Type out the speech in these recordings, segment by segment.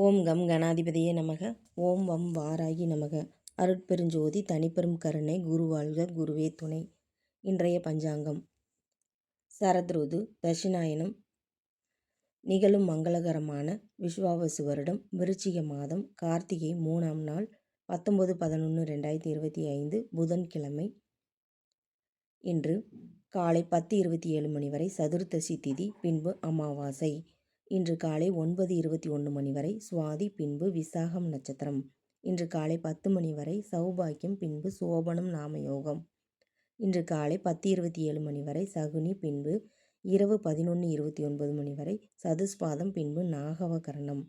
ஓம் come கணாதிபதியே நமக. ஓம் வம் வாராகி நமக. அருட்பெருஞ்சோதி தனிப்பெரும் கருணை குருவாழ்க குருவே துணை. இன்றைய பஞ்சாங்கம். சரத்ருது தட்சிணாயனம். நிகழும் மங்களகரமான விஸ்வாவசு வருடம் விருச்சிக மாதம் கார்த்திகை மூணாம் நாள் பத்தொம்பது பதினொன்று ரெண்டாயிரத்தி இருபத்தி ஐந்து புதன்கிழமை. இன்று காலை பத்து இருபத்தி ஏழு மணி வரை சதுர்த்தசி திதி பின்பு அமாவாசை. இன்று காலை ஒன்பது இருபத்தி ஒன்று மணி வரை சுவாதி பின்பு விசாகம் நட்சத்திரம். இன்று காலை பத்து மணி வரை சௌபாக்கியம் பின்பு சோபனம் நாமயோகம். இன்று காலை பத்து இருபத்தி ஏழு மணி வரை சகுனி பின்பு இரவு பதினொன்று இருபத்தி ஒன்பது மணி வரை சதுஸ்பாதம் பின்பு நாகவகரணம்.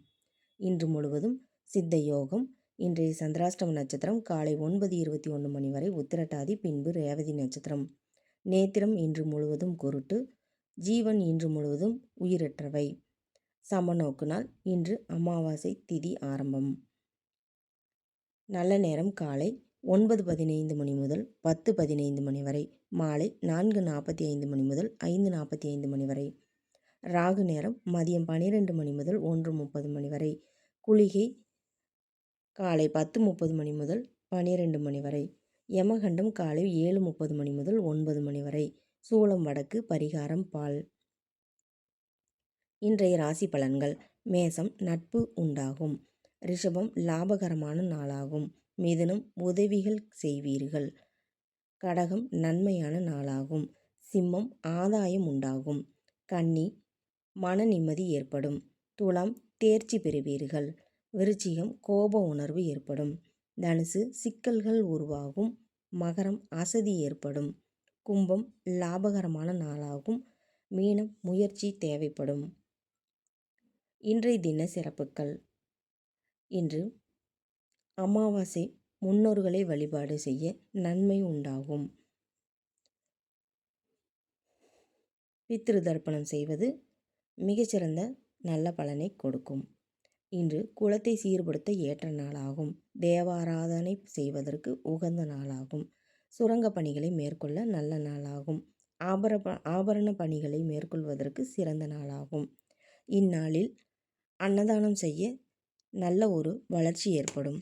இன்று முழுவதும் சித்த யோகம் இன்றைய சந்திராஷ்டம நட்சத்திரம் காலை ஒன்பது இருபத்தி ஒன்று மணி வரை உத்திரட்டாதி பின்பு ரேவதி நட்சத்திரம். நேத்திரம் இன்று முழுவதும் குருட்டு. ஜீவன் இன்று முழுவதும் உயிரற்றவை. சமநோக்கு நாள் இன்று அமாவாசை திதி ஆரம்பம். நல்ல நேரம் காலை ஒன்பது பதினைந்து மணி முதல் பத்து பதினைந்து மணி வரை மாலை நான்கு நாற்பத்தி ஐந்து மணி முதல் ஐந்து நாற்பத்தி ஐந்து மணி வரை. ராகு நேரம் மதியம் பன்னிரெண்டு மணி முதல் ஒன்று முப்பது மணி வரை. குளிகை காலை பத்து முப்பது மணி முதல் பன்னிரெண்டு மணி வரை. யமகண்டம் காலை ஏழு முப்பது மணி முதல் ஒன்பது மணி வரை. சூளம் வடக்கு பரிகாரம் பால். இன்றைய ராசி பலன்கள். மேசம் நட்பு உண்டாகும். ரிஷபம் லாபகரமான நாளாகும். மிதுனம் உதவிகள் செய்வீர்கள். கடகம் நன்மையான நாளாகும். சிம்மம் ஆதாயம் உண்டாகும். கன்னி மன நிம்மதி ஏற்படும். துலாம் தேர்ச்சி பெறுவீர்கள். விருச்சிகம் கோப உணர்வு ஏற்படும். தனுசு சிக்கல்கள் உருவாகும். மகரம் அசதி ஏற்படும். கும்பம் லாபகரமான நாளாகும். மீனம் முயற்சி தேவைப்படும். இன்றைய தின சிறப்புகள். இன்று அமாவாசை முன்னோர்களை வழிபாடு செய்ய நன்மை உண்டாகும். பித்ரு தர்ப்பணம் செய்வது மிகச்சிறந்த நல்ல பலனை கொடுக்கும். இன்று குலத்தை சீர்படுத்த ஏற்ற நாளாகும். தேவாராதனை செய்வதற்கு உகந்த நாளாகும். சுரங்க பணிகளை மேற்கொள்ள நல்ல நாளாகும். ஆபர ஆபரண பணிகளை மேற்கொள்வதற்கு சிறந்த நாளாகும். இந்நாளில் அன்னதானம் செய்ய நல்ல ஒரு வளர்ச்சி ஏற்படும்.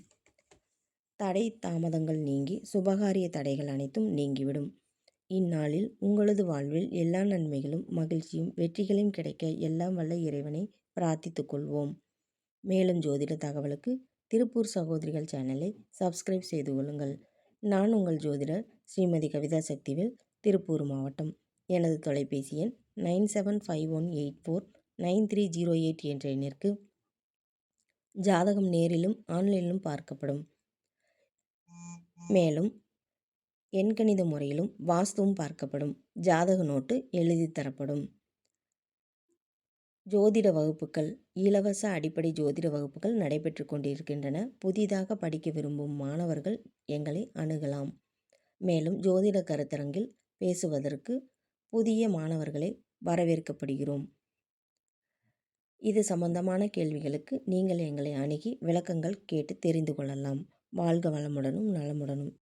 தடை தாமதங்கள் நீங்கி சுபகாரிய தடைகள் அனைத்தும் நீங்கிவிடும். இந்நாளில் உங்களது வாழ்வில் எல்லா நன்மைகளும் மகிழ்ச்சியும் வெற்றிகளையும் கிடைக்க எல்லாம் வல்ல இறைவனை பிரார்த்தித்துக் கொள்வோம். மேலும் ஜோதிட தகவலுக்கு திருப்பூர் சகோதரிகள் சேனலை சப்ஸ்கிரைப் செய்து கொள்ளுங்கள். நான் உங்கள் ஜோதிடர் ஸ்ரீமதி கவிதா சக்திவேல் திருப்பூர் மாவட்டம். எனது தொலைபேசி எண் nine seven five one eight four nine three zero eight என்ற எண்ணிற்கு ஜாதகம் நேரிலும் ஆன்லைனிலும் பார்க்கப்படும். மேலும் எண்கணித முறையிலும் வாஸ்துவும் பார்க்கப்படும். ஜாதக நோட்டு எழுதி தரப்படும். ஜோதிட வகுப்புகள் இலவச அடிப்படை ஜோதிட வகுப்புகள் நடைபெற்று கொண்டிருக்கின்றன. புதிதாக படிக்க விரும்பும் மாணவர்கள் எங்களை அணுகலாம். மேலும் ஜோதிட கருத்தரங்கில் பேசுவதற்கு புதிய மாணவர்களை வரவேற்கப்படுகிறோம். இது சம்பந்தமான கேள்விகளுக்கு நீங்கள் எங்களை அணுகி விளக்கங்கள் கேட்டு தெரிந்து கொள்ளலாம். வாழ்க வளமுடனும் நலமுடனும்.